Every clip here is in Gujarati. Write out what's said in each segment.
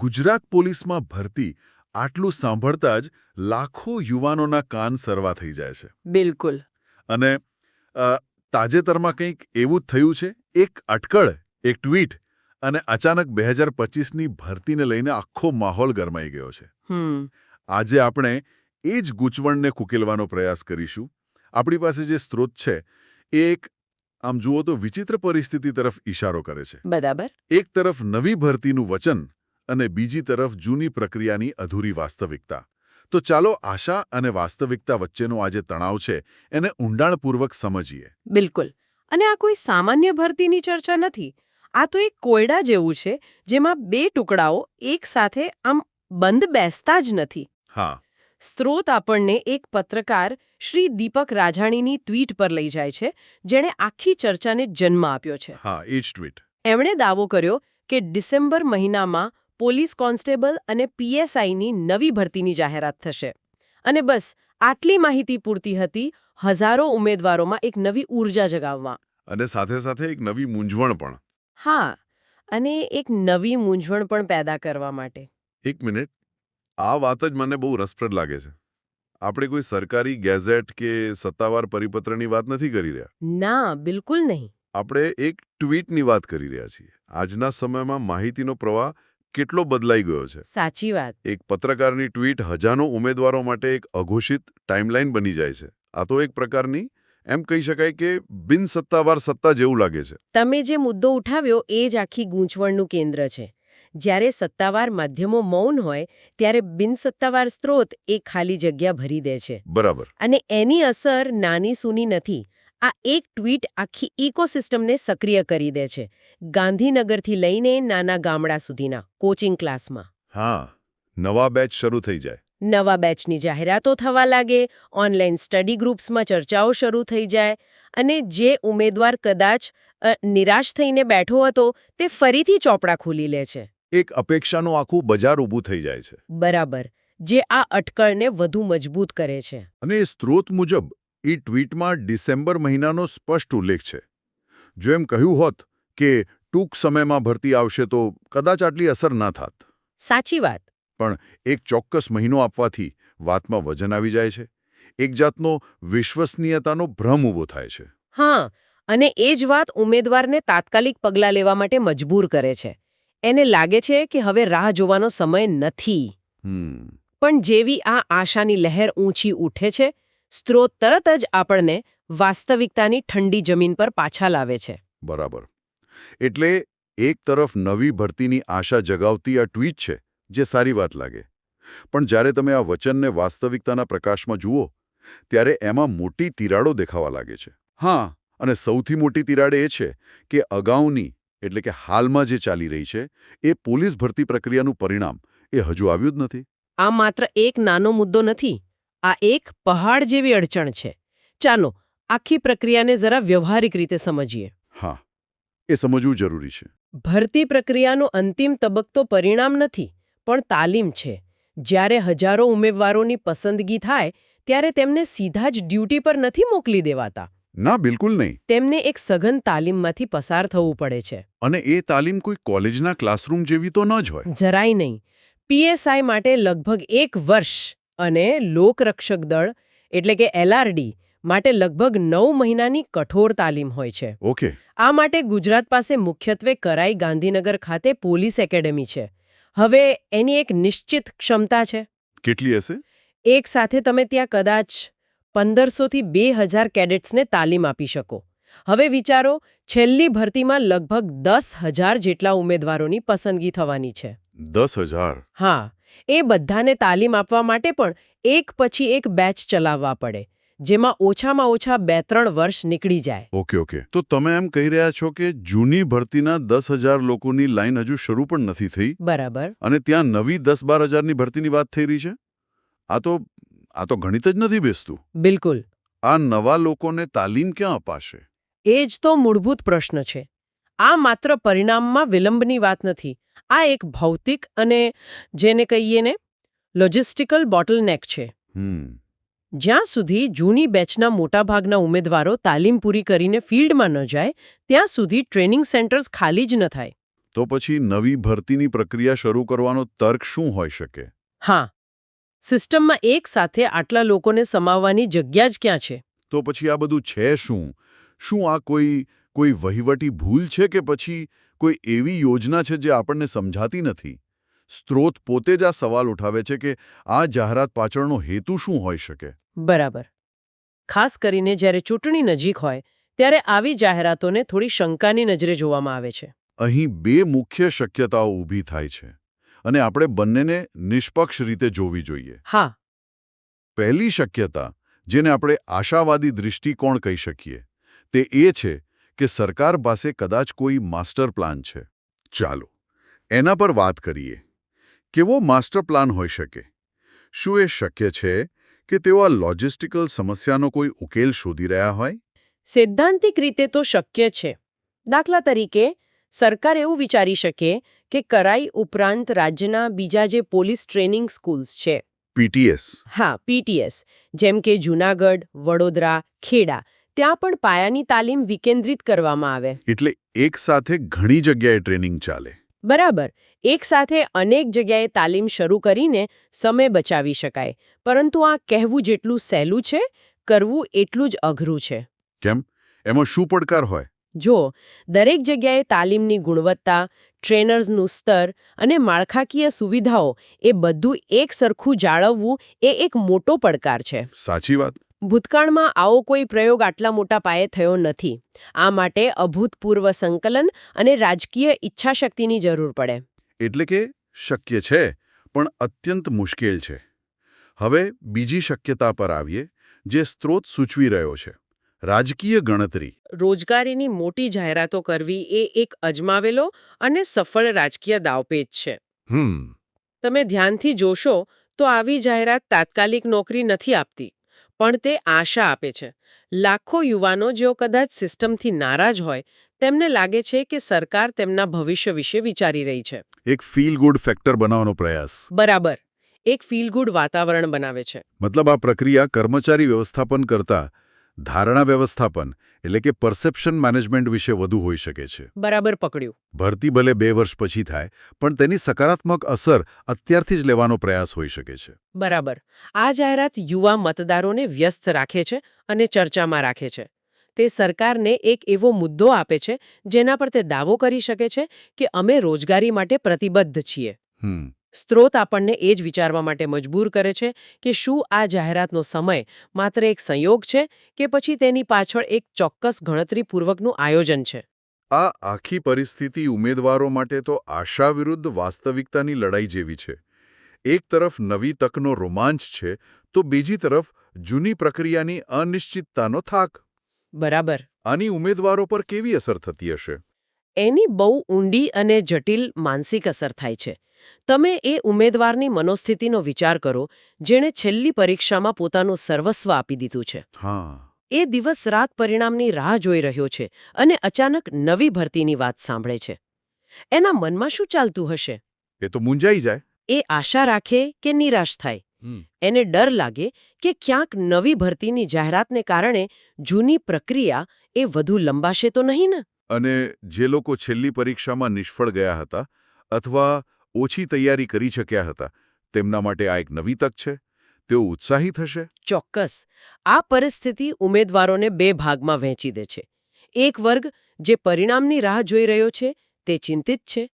ગુજરાત પોલીસમાં ભરતી આટલું સાંભળતા જ લાખો યુવાનોના કાન સરવા થઈ જાય છે. બિલકુલ. અને તાજેતરમાં કંઈક એવું જ થયું છે એક અટકળ એક ટ્વીટ અને અચાનક બે હજાર પચીસની ભરતીને લઈને આખો માહોલ ગરમાઈ ગયો છે. આજે આપણે એ જ ગૂંચવણને કુકેલવાનો પ્રયાસ કરીશું. આપણી પાસે જે સ્ત્રોત છે એ એક આમ જુઓ તો વિચિત્ર પરિસ્થિતિ તરફ ઇશારો કરે છે. બરાબર. એક તરફ નવી ભરતીનું વચન અને બીજી તરફ જૂની પ્રક્રિયાની અધૂરી વાસ્તવિકતા. તો ચાલો આશા અને વાસ્તવિકતા વચ્ચેનો આ જે તણાવ છે એને ઊંડાણપૂર્વક સમજીએ. બિલકુલ. અને આ કોઈ સામાન્ય ભરતીની ચર્ચા નથી. આ તો એક કોયડા જેવું છે જેમાં બે ટુકડાઓ એક સાથે આમ બંધ બેસતા જ નથી. હા. સ્ત્રોત આપણને એક પત્રકાર શ્રી દીપક રાજાણીની ટ્વીટ પર લઈ જાય છે જેણે આખી ચર્ચાને જન્મ આપ્યો છે. હા એ જ ટ્વીટ. એમણે દાવો કર્યો કે ડિસેમ્બર મહિનામાં પોલીસ કોન્સ્ટેબલ અને પીએસઆઈની નવી ભરતીની જાહેરાત થશે. અને બસ આટલી માહિતી પૂરતી હતી હજારો ઉમેદવારોમાં એક નવી ઊર્જા જગાવવા. અને સાથે સાથે એક નવી મૂંઝવણ પણ. હા અને એક નવી મૂંઝવણ પણ પેદા કરવા માટે. એક મિનિટ આ વાત જ મને બહુ રસપ્રદ લાગે છે. આપણે કોઈ સરકારી ગેઝેટ કે સત્તાવાર પરિપત્રની વાત નથી કરી રહ્યા? ના બિલકુલ નહીં. આપણે એક ટ્વીટની વાત કરી રહ્યા છીએ. આજના સમયમાં માહિતીનો પ્રવાહ કેટલો બદલાઈ ગયો છે? સાચી વાત. એક પત્રકારની ટ્વીટ હજારો ઉમેદવારો માટે એક અઘોષિત ટાઈમલાઈન બની જાય છે. આ તો એક પ્રકારની એમ કહી શકાય કે બિનસત્તાવાર સત્તા જેવું લાગે છે. તમે જે મુદ્દો ઉઠાવ્યો એ જ આખી ગૂંચવણનું કેન્દ્ર છે. જ્યારે સત્તાવાર માધ્યમો મૌન હોય ત્યારે બિનસત્તાવાર સ્ત્રોત એ ખાલી જગ્યા ભરી દે છે. બરાબર. અને એની અસર નાની સૂની નથી. આ એક ટ્વીટ આખી ઇકોસિસ્ટમને સક્રિય કરી દે છે ગાંધીનગરથી લઈને નાના ગામડા સુધીના કોચિંગ ક્લાસમાં. હા નવા બેચ શરૂ થઈ જાય. નવા બેચની જાહેરાતો થવા લાગે ઓનલાઈન સ્ટડી ગ્રુપ્સમાં ચર્ચાઓ શરૂ થઈ જાય અને જે ઉમેદવાર કદાચ નિરાશ થઈને બેઠો હતો તે ફરીથી ચોપડા ખોલી લે છે. એક અપેક્ષાનું આખું બજાર ઊભું થઈ જાય છે. બરાબર જે આ અટકળને વધુ મજબૂત કરે છે. અને સ્ત્રોત મુજબ એ ટ્વીટમાં ડિસેમ્બર મહિનાનો સ્પષ્ટ ઉલ્લેખ છે. જો એમ કહ્યું હોત કે ટૂંક સમયમાં ભરતી આવશે તો કદાચ આટલી અસર ના થાત. સાચી વાત. પણ એક ચોક્કસ મહિનો આપવાથી વાતમાં વજન આવી જાય છે. એક જાતનો વિશ્વસનીયતાનો ભ્રમ ઊભો થાય છે. હા અને એ જ વાત ઉમેદવારને તાત્કાલિક પગલાં લેવા માટે મજબૂર કરે છે. એને લાગે છે કે હવે રાહ જોવાનો સમય નથી. પણ જેવી આ આશાની લહેર ઊંચી ઉઠે છે સ્ત્રોત તરત જ આપણને વાસ્તવિકતાની ઠંડી જમીન પર પાછા લાવે છે. બરાબર. એટલે એક તરફ નવી ભરતીની આશા જગાવતી આ ટ્વીટ છે જે સારી વાત લાગે. પણ જ્યારે તમે આ વચનને વાસ્તવિકતાના પ્રકાશમાં જુઓ ત્યારે એમાં મોટી તિરાડો દેખાવા લાગે છે. હા અને સૌથી મોટી તિરાડ એ છે કે અગાઉની એટલે કે હાલમાં જે ચાલી રહી છે એ પોલીસ ભરતી પ્રક્રિયાનું પરિણામ એ હજુ આવ્યું જ નથી. આ માત્ર એક નાનો મુદ્દો નથી. આ એક પહાડ જેવી અડચણ છે. ચાલો આખી પ્રક્રિયાને જરા વ્યવહારિક રીતે સમજીએ. હા એ સમજવું જરૂરી છે. ભરતી પ્રક્રિયાનો અંતિમ તબક્કો પરિણામ નથી પણ તાલીમ છે. જ્યારે હજારો ઉમેદવારોની પસંદગી થાય ત્યારે તેમને સીધા જ ડ્યુટી પર નથી મોકલી દેવાતા. ના બિલકુલ નહીં. તેમને એક સઘન તાલીમમાંથી પસાર થવું પડે છે. અને એ તાલીમ કોઈ કોલેજના ક્લાસરૂમ જેવી તો ન જ હોય. જરાય નહીં. પીએસઆઈ માટે લગભગ એક વર્ષ અને લોકરક્ષક દળ એટલે કે એલઆરડી માટે લગભગ નવ મહિનાની કઠોર તાલીમ હોય છે. ઓકે. આ માટે ગુજરાત પાસે મુખ્યત્વે કરાઈ ગાંધીનગર ખાતે પોલીસ એકેડમી છે. હવે એની એક નિશ્ચિત ક્ષમતા છે. કેટલી હશે? એક સાથે તમે ત્યાં કદાચ પંદરસોથી બે હજાર કેડેટ્સને તાલીમ આપી શકો. હવે વિચારો છેલ્લી ભરતીમાં લગભગ દસ હજાર જેટલા ઉમેદવારોની પસંદગી થવાની છે. દસ હજાર? હા. એ બધાને તાલીમ આપવા માટે પણ એક પછી એક બેચ ચલાવવા પડે જેમાં ઓછામાં ઓછા બે ત્રણ વર્ષ નીકળી જાય. Okay okay. તો તમે એમ કહી રહ્યા છો કે જૂની ભરતીના દસ હજાર લોકોની લાઈન હજુ શરૂ પણ નથી થઈ? બરાબર. અને ત્યાં નવી દસ બાર હજારની ભરતીની વાત થઈ રહી છે? આ તો આ તો ગણિત જ નથી બેસતું. બિલકુલ. આ નવા લોકોને તાલીમ ક્યાં અપાશે? એ જ તો મૂળભૂત પ્રશ્ન છે. આ માત્ર પરિણામમાં વિલંબની વાત નથી. આ એક ભૌતિક અને જેને કહીએ ને લોજિસ્ટિકલ બોટલનેક છે. જ્યાં સુધી જૂની બેચના મોટાભાગના ઉમેદવારો તાલીમ પૂરી કરીને ફિલ્ડમાં ન જાય ત્યાં સુધી ટ્રેનિંગ સેન્ટર્સ ખાલી જ ન થાય. તો પછી નવી ભરતીની પ્રક્રિયા શરૂ કરવાનો તર્ક શું હોઈ શકે? હા. સિસ્ટમમાં એક સાથે આટલા લોકોને સમાવવાની જગ્યા જ ક્યાં છે? તો પછી આ બધું છે શું? શું આ કોઈ કોઈ વહીવટી ભૂલ છે કે પછી કોઈ એવી યોજના છે જે આપણને સમજાતી નથી? સ્ત્રોત પોતે જ આ સવાલ ઉઠાવે છે કે આ જાહેરાત પાછળનો હેતુ શું હોઈ શકે? બરાબર. ખાસ કરીને જ્યારે ચૂંટણી નજીક હોય ત્યારે આવી જાહેરાતોને થોડી શંકાની નજરે જોવામાં આવે છે. અહીં બે મુખ્ય શક્યતાઓ ઊભી થાય છે અને આપણે બંનેને નિષ્પક્ષ રીતે જોવી જોઈએ. હા. પહેલી શક્યતા જેને આપણે આશાવાદી દૃષ્ટિકોણ કહી શકીએ તે એ છે કે સરકાર પાસે કદાચ કોઈ માસ્ટર પ્લાન છે. ચાલો એના પર વાત કરીએ. કેવો માસ્ટર પ્લાન હોઈ શકે? શું એ શક્ય છે કે તેઓ આ લોજિસ્ટિકલ સમસ્યાનો કોઈ ઉકેલ શોધી રહ્યા હોય? સૈદ્ધાંતિક રીતે તો શક્ય છે. દાખલા તરીકે સરકાર એવું વિચારી શકે કે કરાઈ ઉપરાંત રાજ્યના બીજા જે પોલીસ ટ્રેનિંગ સ્કૂલ્સ છે. પીટીએસ હા પીટીએસ જેમ કે જૂનાગઢ વડોદરા ખેડા. ત્યાં પણ પાયાની તાલીમ વિકેન્દ્રિત કરવામાં આવે. એટલે એક સાથે ઘણી જગ્યાએ ટ્રેનિંગ ચાલે. બરાબર. એક સાથે અનેક જગ્યાએ તાલીમ શરૂ કરીને સમય બચાવી શકાય. પરંતુ આ કહેવું જેટલું સહેલું છે કરવું એટલું જ અઘરું છે. કેમ? એમાં શું પડકાર હોય? જો દરેક જગ્યાએ તાલીમની ગુણવત્તા ટ્રેનર્સનું સ્તર અને માળખાકીય સુવિધાઓ એ બધું એક સરખું જાળવવું એ એક મોટો પડકાર છે. સાચી વાત. ભૂતકાળમાં આવો કોઈ પ્રયોગ આટલા મોટા પાયે થયો નથી. આ માટે અભૂતપૂર્વ સંકલન અને રાજકીય ઈચ્છાશક્તિની જરૂર પડે. એટલે કે શક્ય છે પણ અત્યંત મુશ્કેલ છે. હવે બીજી શક્યતા પર આવીએ જે સ્ત્રોત સૂચવી રહ્યો છે. રાજકીય ગણતરી. રોજગારીની મોટી જાહેરાતો કરવી એ એક અજમાવેલો અને સફળ રાજકીય દાવપેચ છે. હમ. તમે ધ્યાનથી જોશો તો આવી જાહેરાત તાત્કાલિક નોકરી નથી આપતી. પણ તે આશા આપે છે. લાખો યુવાનો જેઓ કદાચ સિસ્ટમથી નારાજ હોય તેમને લાગે છે કે સરકાર તેમના ભવિષ્ય વિશે વિચારી રહી છે. એક ફીલ ગુડ ફેક્ટર બનાવવાનો પ્રયાસ. બરાબર. એક ફીલ ગુડ વાતાવરણ બનાવે છે. મતલબ આ પ્રક્રિયા કર્મચારી વ્યવસ્થાપન કરતા ધારણા વ્યવસ્થાપન એટલે કે પરસેપ્શન મેનેજમેન્ટ વિશે વધુ હોઈ શકે છે. બરાબર પકડ્યું. ભરતી ભલે બે વર્ષ પછી થાય પણ તેની સકારાત્મક અસર અત્યારથી જ લેવાનો પ્રયાસ હોઈ શકે છે. બરાબર. આ જાહેરાત યુવા મતદારોને વ્યસ્ત રાખે છે અને ચર્ચામાં રાખે છે. તે સરકારને એક એવો મુદ્દો આપે છે જેના પર તે દાવો કરી શકે છે કે અમે રોજગારી માટે પ્રતિબદ્ધ છીએ. હમ. સ્ત્રોત આપણને એ જ વિચારવા માટે મજબૂર કરે છે કે શું આ જાહેરાતનો સમય માત્ર એક સંયોગ છે કે પછી તેની પાછળ એક ચોક્કસ ગણતરીપૂર્વકનું આયોજન છે. આ આખી પરિસ્થિતિ ઉમેદવારો માટે તો આશા વિરુદ્ધ વાસ્તવિકતાની લડાઈ જેવી છે. એક તરફ નવી તકનો રોમાંચ છે તો બીજી તરફ જૂની પ્રક્રિયાની અનિશ્ચિતતાનો થાક. બરાબર. આની ઉમેદવારો પર કેવી અસર થતી હશે? એની બહુ ઊંડી અને જટિલ માનસિક અસર થાય છે. તમે એ ઉમેદવારની મનોસ્થિતિનો વિચાર કરો જેણે છેલ્લી પરીક્ષામાં પોતાનું સર્વસ્વ આપી દીધું છે. હા. એ દિવસ રાત પરિણામની રાહ જોઈ રહ્યો છે અને અચાનક નવી ભરતીની વાત સાંભળે છે. એના મનમાં શું ચાલતું હશે? એ તો મૂંઝાઈ જાય. એ આશા રાખે કે નિરાશ થાય? એને ડર લાગે કે ક્યાંક નવી ભરતીની જાહેરાતને કારણે જૂની પ્રક્રિયા એ વધુ લંબાશે તો નહીં ને? અને જે લોકો છેલ્લી પરીક્ષામાં નિષ્ફળ ગયા હતા અથવા ઓછી તૈયારી કરી શક્યા હતા. તેમના માટે આ એક નવી તક છે. તેઓ ઉત્સાહિત હશે. ચોક્કસ. આ પરિસ્થિતિ ઉમેદવારોને બે ભાગમાં વહેંચી દે છે. એક વર્ગ જે પરિણામની રાહ જોઈ રહ્યો છે તે ચિંતિત છે.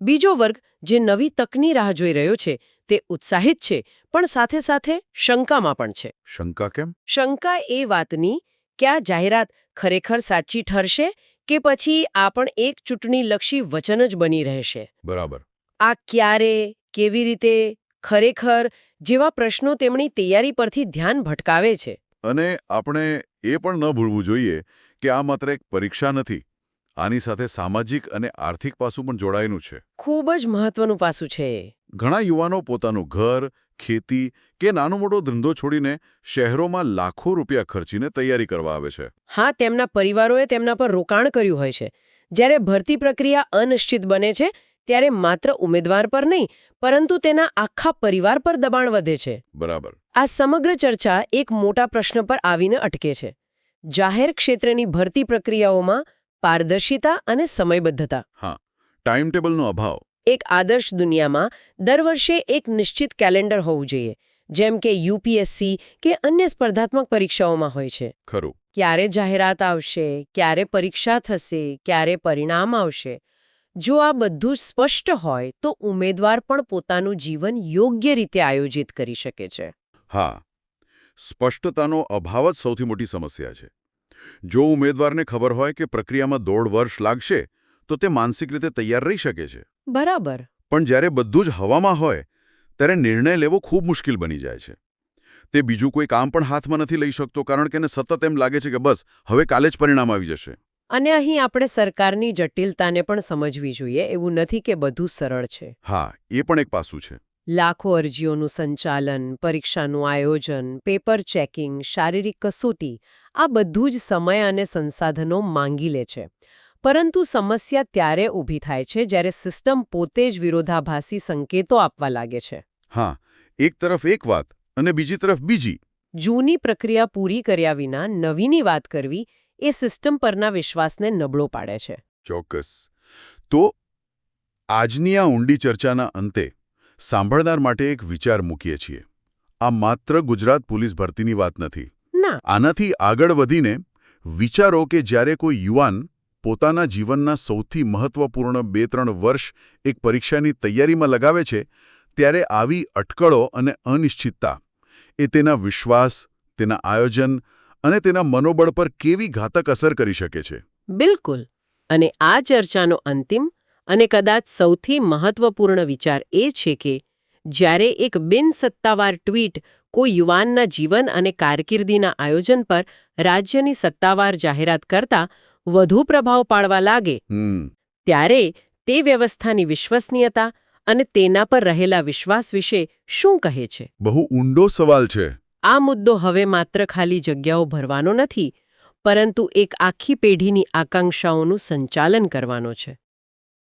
બીજો વર્ગ જે નવી તકની રાહ જોઈ રહ્યો છે તે ઉત્સાહિત છે પણ સાથે સાથે શંકામાં પણ છે. શંકા કેમ? શંકા એ વાતની કે આ જાહેરાત ખરેખર સાચી ઠરશે કે પછી આ પણ એક ચૂંટણીલક્ષી વચન જ બની રહેશે? બરાબર. આ ક્યારે કેવી રીતે ખરેખર જેવા પ્રશ્નો તેમની તૈયારી પરથી ધ્યાન ભટકાવે છે. અને આપણે એ પણ ન ભૂલવું જોઈએ કે આ માત્ર એક પરીક્ષા નથી આની સાથે સામાજિક અને આર્થિક પાસું પણ જોડાયેલું છે. ખૂબ જ મહત્વનું પાસું છે ઘણા યુવાનો પોતાનું ઘર ખેતી કે નાનો મોટો ધંધો છોડીને શહેરોમાં લાખો રૂપિયા ખર્ચીને તૈયારી કરવા આવે છે. હા તેમના પરિવારોએ તેમના પર રોકાણ કર્યું હોય છે. જ્યારે ભરતી પ્રક્રિયા અનિશ્ચિત બને છે ત્યારે માત્ર ઉમેદવાર પર નહીં પરંતુ તેના આખા પરિવાર પર દબાણ વધે છે. બરાબર. આ સમગ્ર ચર્ચા એક મોટા પ્રશ્ન પર આવીને અટકે છે. જાહેર ક્ષેત્રની ભરતી પ્રક્રિયાઓમાં પારદર્શિતા અને સમયબદ્ધતા. હા ટાઈમટેબલનો અભાવ. એક આદર્શ દુનિયામાં દર વર્ષે એક નિશ્ચિત કેલેન્ડર હોવું જોઈએ જેમ કે યુપીએસસી કે અન્ય સ્પર્ધાત્મક પરીક્ષાઓમાં હોય છે. ખરું. ક્યારે જાહેરાત આવશે ક્યારે પરીક્ષા થશે ક્યારે પરિણામ આવશે જો આ બધું જ સ્પષ્ટ હોય તો ઉમેદવાર પણ પોતાનું જીવન યોગ્ય રીતે આયોજિત કરી શકે છે. હા સ્પષ્ટતાનો અભાવ જ સૌથી મોટી સમસ્યા છે. જો ઉમેદવારને ખબર હોય કે પ્રક્રિયામાં દોઢ વર્ષ લાગશે તો તે માનસિક રીતે તૈયાર રહી શકે છે. બરાબર. પણ જ્યારે બધું જ હવામાં હોય ત્યારે નિર્ણય લેવો ખૂબ મુશ્કેલ બની જાય છે. તે બીજું કોઈ કામ પણ હાથમાં નથી લઈ શકતો કારણ કે એને સતત એમ લાગે છે કે બસ હવે કાલે જ પરિણામ આવી જશે. અને અહીં આપણે સરકારની જટિલતાને પણ સમજવી જોઈએ એવું નથી કે બધું સરળ છે. હા એ પણ એક પાસું છે. લાખો અરજીઓનું સંચાલન પરીક્ષાનું આયોજન પેપર ચેકિંગ શારીરિક કસોટી આ બધું જ સમય અને સંસાધનો માંગી લે છે. પરંતુ સમસ્યા ત્યારે ઊભી થાય છે જ્યારે સિસ્ટમ પોતે જ વિરોધાભાસી સંકેતો આપવા લાગે છે. હા એક તરફ એક વાત અને બીજી તરફ બીજી. જૂની પ્રક્રિયા પૂરી કર્યા વિના નવીની વાત કરવી એ સિસ્ટમ પરના વિશ્વાસને નબળો પાડે છે. ચોક્કસ. તો આજની આ ઊંડી ચર્ચાના અંતે સાંભળનાર માટે એક વિચાર મૂકીએ છીએ. આ માત્ર ગુજરાત પોલીસ ભરતીની વાત નથી. આનાથી આગળ વધીને વિચારો કે જ્યારે કોઈ યુવાન પોતાના જીવનના સૌથી મહત્વપૂર્ણ બે ત્રણ વર્ષ એક પરીક્ષાની તૈયારીમાં લગાવે છે ત્યારે આવી અટકળો અને અનિશ્ચિતતા એ તેના વિશ્વાસ તેના આયોજન અને તેના મનોબળ પર કેવી ઘાતક અસર કરી શકે છે. બિલકુલ. અને આ ચર્ચાનો અંતિમ અને કદાચ સૌથી મહત્વપૂર્ણ વિચાર એ છે કે જ્યારે એક બિનસત્તાવાર ટ્વીટ કોઈ યુવાનના જીવન અને કારકિર્દીના આયોજન પર રાજ્યની સત્તાવાર જાહેરાત કરતા વધુ પ્રભાવ પાડવા લાગે ત્યારે તે વ્યવસ્થાની વિશ્વસનીયતા અને તેના પર રહેલા વિશ્વાસ વિશે શું કહે છે? બહુ ઊંડો સવાલ છે. આ મુદ્દો હવે માત્ર ખાલી જગ્યાઓ ભરવાનો નથી, પરંતુ એક આખી પેઢીની આકાંક્ષાઓનું સંચાલન કરવાનો છે.